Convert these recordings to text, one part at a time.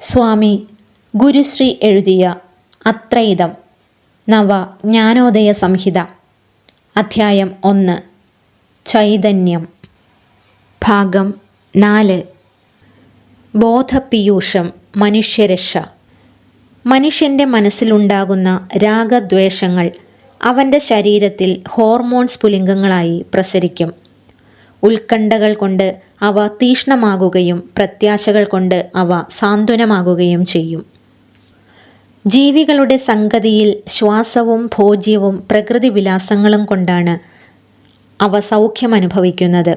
സ്വാമി ഗുരുശ്രീ എഴുതിയ അത്രയിതം നവ ജ്ഞാനോദയ സംഹിത. അധ്യായം ഒന്ന്. ചൈതന്യം. ഭാഗം നാല്. ബോധപീയൂഷം മനുഷ്യരക്ഷ. മനുഷ്യന്റെ മനസ്സിലുണ്ടാകുന്ന രാഗദ്വേഷങ്ങൾ അവന്റെ ശരീരത്തിൽ ഹോർമോൺസ് പുലിംഗങ്ങളായി പ്രസരിക്കും. ഉത്കണ്ഠകൾ കൊണ്ട് അവ തീഷ്ണമാകുകയും പ്രത്യാശകൾ കൊണ്ട് അവ സാന്ത്വനമാകുകയും ചെയ്യും. ജീവികളുടെ സംഗതിയിൽ ശ്വാസവും ഭോജ്യവും പ്രകൃതി വിലാസങ്ങളും കൊണ്ടാണ് അവ സൗഖ്യം അനുഭവിക്കുന്നത്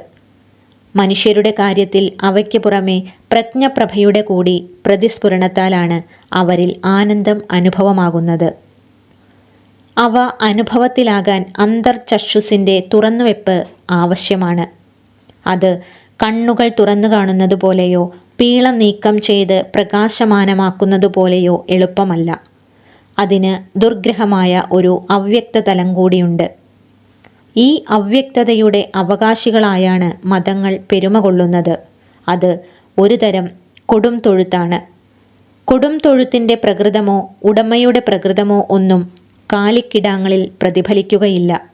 മനുഷ്യരുടെ കാര്യത്തിൽ അവയ്ക്ക് പുറമെ പ്രജ്ഞപ്രഭയുടെ കൂടി പ്രതിസ്ഫുരണത്താലാണ് അവരിൽ ആനന്ദം അനുഭവമാകുന്നത്. അവ അനുഭവത്തിലാകാൻ അന്തർചക്ഷുസിന്റെ തുറന്നുവെപ്പ് ആവശ്യമാണ്. അത് കണ്ണുകൾ തുറന്നു കാണുന്നത് പോലെയോ പീള നീക്കം ചെയ്ത് പ്രകാശമാനമാക്കുന്നത് പോലെയോ എളുപ്പമല്ല. അതിന് ദുർഗ്രഹമായ ഒരു അവ്യക്ത തലം കൂടിയുണ്ട്. ഈ അവ്യക്തതയുടെ അവകാശികളായാണ് മതങ്ങൾ പെരുമ കൊള്ളുന്നത്. അത് ഒരു തരം കൊടും തൊഴുത്താണ്. കൊടും തൊഴുത്തിന്റെ പ്രകൃതമോ ഉടമയുടെ പ്രകൃതമോ ഒന്നും കാലിക്കിടാങ്ങളിൽ പ്രതിഫലിക്കുകയില്ല.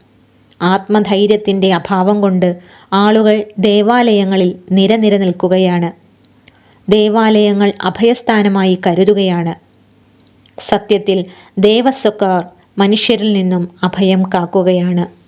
ആത്മധൈര്യത്തിന്റെ അഭാവം കൊണ്ട് ആളുകൾ ദേവാലയങ്ങളിൽ നിരനിര നിൽക്കുകയാണ് ദേവാലയങ്ങൾ അഭയസ്ഥാനമായി കരുതുകയാണ്. സത്യത്തിൽ ദേവസ്വക്കാർ മനുഷ്യരിൽ നിന്നും അഭയം കാക്കുകയാണ്.